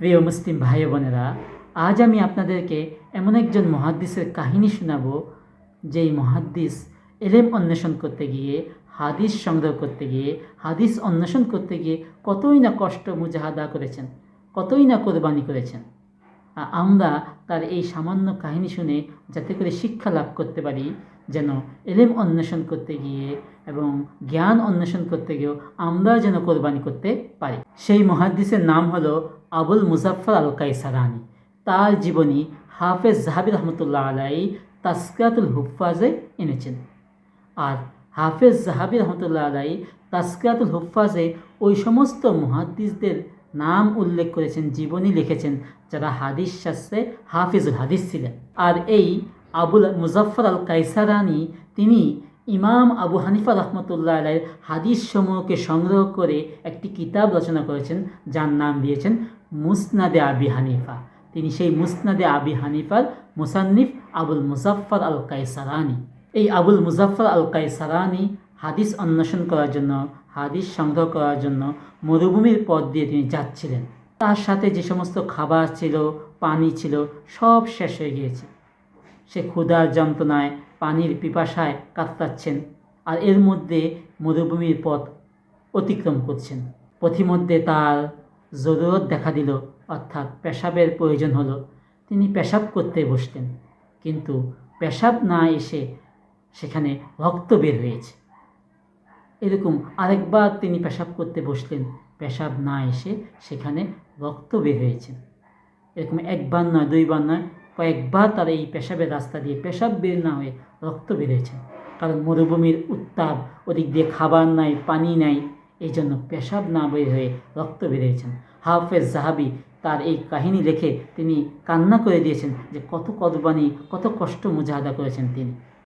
প্রিয় মুসলিম ভাই বোনেরা, আজ আমি আপনাদেরকে এমন একজন মহাদ্দিসের কাহিনী শোনাব, যেই মহাদ্দিস এলেম অন্বেষণ করতে গিয়ে, হাদিস সংগ্রহ করতে গিয়ে, হাদিস অন্বেষণ করতে গিয়ে কতই না কষ্ট মুজাহাদা করেছেন, কতই না কোরবানি করেছেন। আমরা তার এই সামান্য কাহিনী শুনে যাতে করে শিক্ষা লাভ করতে পারি, যেন এলেম অন্বেষণ করতে গিয়ে এবং জ্ঞান অন্বেষণ করতে গিয়েও আমরা যেন কোরবানি করতে পারি। সেই মহাদ্দিসের নাম হলো আবুল মুজাফর আল কাইসারানি তার জীবনী হাফেজ জাহাবি রহমতুল্লাহ আলাই তাসকাতুল হুফাজে এনেছেন। আর হাফেজ জাহাবি রহমতুল্লাহ আলাই তাসকাতুল হুফাজে ওই সমস্ত মুহাদ্দিসদের নাম উল্লেখ করেছেন, জীবনী লিখেছেন, যারা হাদিস শাস্ত্রে হাফিজুল হাদিস ছিলেন। আর এই আবুল মুজাফর আল কাইসারানি তিনি ইমাম আবু হানিফা রহমতুল্লাহ আলাইয়ের হাদিস সমূহকে সংগ্রহ করে একটি কিতাব রচনা করেছেন, যার নাম দিয়েছেন মুসনাদে আবি হানিফা। তিনি সেই মুসনাদে আবি হানিফার মুসান্নিফ আবুল মুজাফর আল কাইসারানি এই আবুল মুজাফর আল কাইসারানি হাদিস অন্বেষণ করার জন্য হাদিস সংগ্রহ করার জন্য মরুভূমির পথ দিয়ে তিনি যাচ্ছিলেন। তার সাথে যে সমস্ত খাবার ছিল, পানি ছিল, সব শেষ হয়ে গিয়েছে। সে ক্ষুধার যন্ত্রণায়, পানির পিপাসায় কাতরাচ্ছেন আর এর মধ্যে মরুভূমির পথ অতিক্রম করছেন। পথিমধ্যে তার জরুরত দেখা দিল, অর্থাৎ পেশাবের প্রয়োজন হলো। তিনি পেশাব করতে বসতেন, কিন্তু পেশাব না এসে সেখানে রক্ত বের হয়েছে। এরকম আরেকবার তিনি পেশাব করতে বসলেন। পেশাব না এসে সেখানে রক্ত বের হয়েছে। এরকম একবার নয়, দুইবার নয়, কয়েকবার তার এই পেশাবের রাস্তা দিয়ে পেশাব বের না হয়ে রক্ত বেরিয়েছে কারণ মরুভূমির উত্তাপ, ওদিক দিয়ে খাবার নাই, পানি নাই, এই জন্য পেশাব না বের হয়ে রক্ত বেরিয়েছেন হাফেজ জাহাবি তার এই কাহিনী লিখে তিনি কান্না করে দিয়েছেন যে কত কদবানি, কত কষ্ট মুজাহাদা করেছেন তিনি।